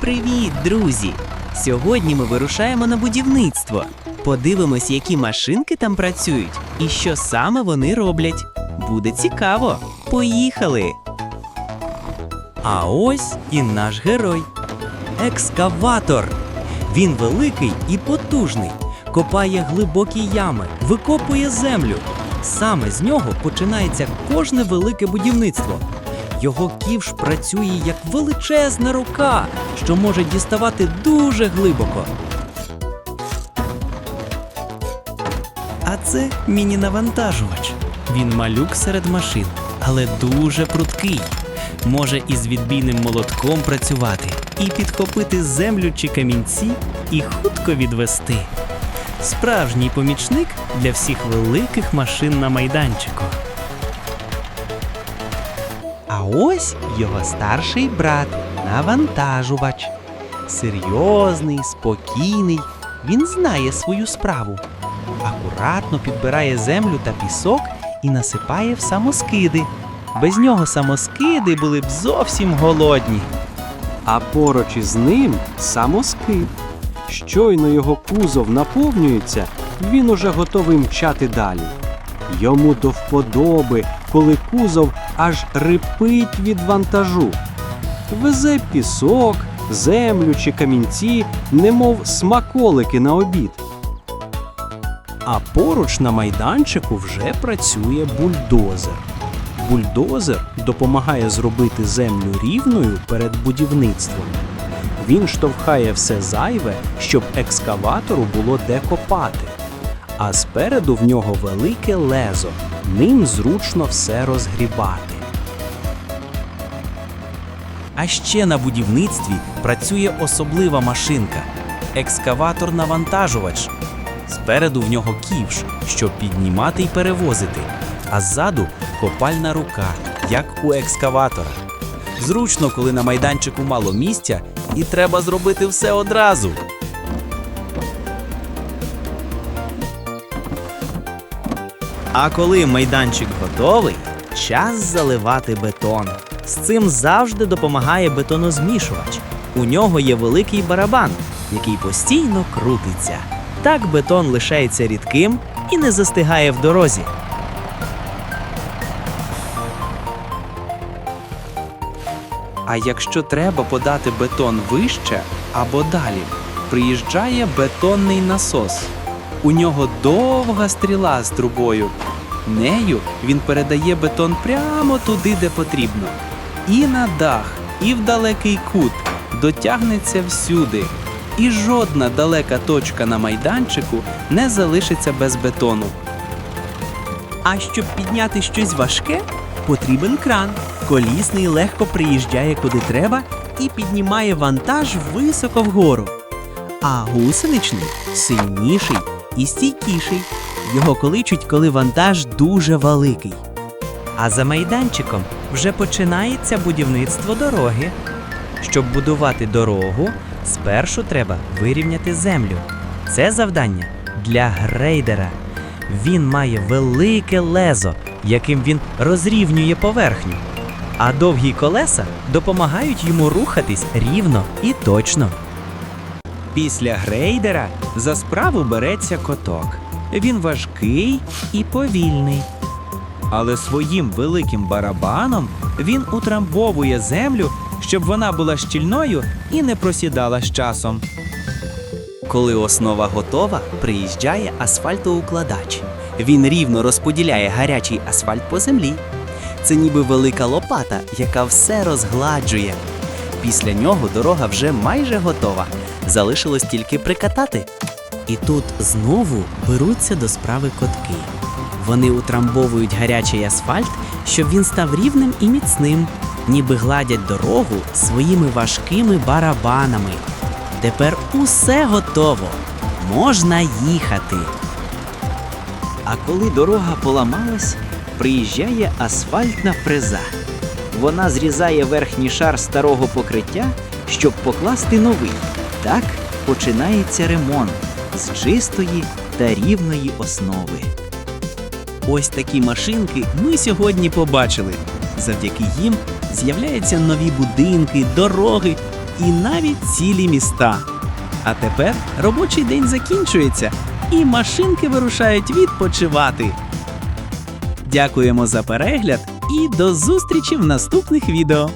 Привіт, друзі! Сьогодні ми вирушаємо на будівництво. Подивимось, які машинки там працюють і що саме вони роблять. Буде цікаво. Поїхали! А ось і наш герой екскаватор. Він великий і потужний, копає глибокі ями, викопує землю. Саме з нього починається кожне велике будівництво. Його ківш працює як величезна рука, що може діставати дуже глибоко. А це міні-навантажувач. Він малюк серед машин, але дуже пруткий. Може із відбійним молотком працювати, і підхопити землю чи камінці, і хутко відвести. Справжній помічник для всіх великих машин на майданчику. А ось його старший брат, навантажувач. Серйозний, спокійний, він знає свою справу. Акуратно підбирає землю та пісок і насипає в самоскиди. Без нього самоскиди були б зовсім голодні. а поруч із ним самоскид. Щойно його кузов наповнюється, він уже готовий мчати далі. Йому до вподоби, коли кузов аж рипить від вантажу. Везе пісок, землю чи камінці, немов смаколики на обід. А поруч на майданчику вже працює бульдозер. Бульдозер допомагає зробити землю рівною перед будівництвом. Він штовхає все зайве, щоб екскаватору було де копати. А спереду в нього велике лезо. Ним зручно все розгрібати. А ще на будівництві працює особлива машинка екскаватор-навантажувач. Спереду в нього ківш, щоб піднімати й перевозити, а ззаду копальна рука, як у екскаватора. Зручно, коли на майданчику мало місця і треба зробити все одразу. А коли майданчик готовий, час заливати бетон. З цим завжди допомагає бетонозмішувач. У нього є великий барабан, який постійно крутиться. Так бетон лишається рідким і не застигає в дорозі. А якщо треба подати бетон вище або далі, приїжджає бетонний насос. У нього довга стріла з трубою. Нею він передає бетон прямо туди, де потрібно. І на дах, і в далекий кут дотягнеться всюди. І жодна далека точка на майданчику не залишиться без бетону. А щоб підняти щось важке, потрібен кран. Колісний легко приїжджає куди треба і піднімає вантаж високо вгору. А гусеничний сильніший і стійкіший. Його кличуть, коли вантаж дуже великий. А за майданчиком вже починається будівництво дороги. Щоб будувати дорогу, спершу треба вирівняти землю. Це завдання для грейдера. Він має велике лезо, яким він розрівнює поверхню. А довгі колеса допомагають йому рухатись рівно і точно. Після грейдера за справу береться коток. Він важкий і повільний. Але своїм великим барабаном він утрамбовує землю, щоб вона була щільною і не просідала з часом. Коли основа готова, приїжджає асфальтоукладач. Він рівно розподіляє гарячий асфальт по землі. Це ніби велика лопата, яка все розгладжує. Після нього дорога вже майже готова. Залишилось тільки прикатати. І тут знову беруться до справи котки. Вони утрамбовують гарячий асфальт, щоб він став рівним і міцним, ніби гладять дорогу своїми важкими барабанами. Тепер усе готово. Можна їхати. А коли дорога поламалась, приїжджає асфальтна фреза. Вона зрізає верхній шар старого покриття, щоб покласти новий. Так починається ремонт з чистої та рівної основи. Ось такі машинки ми сьогодні побачили. Завдяки їм з'являються нові будинки, дороги і навіть цілі міста. А тепер робочий день закінчується, і машинки вирушають відпочивати. Дякуємо за перегляд і до зустрічі в наступних відео.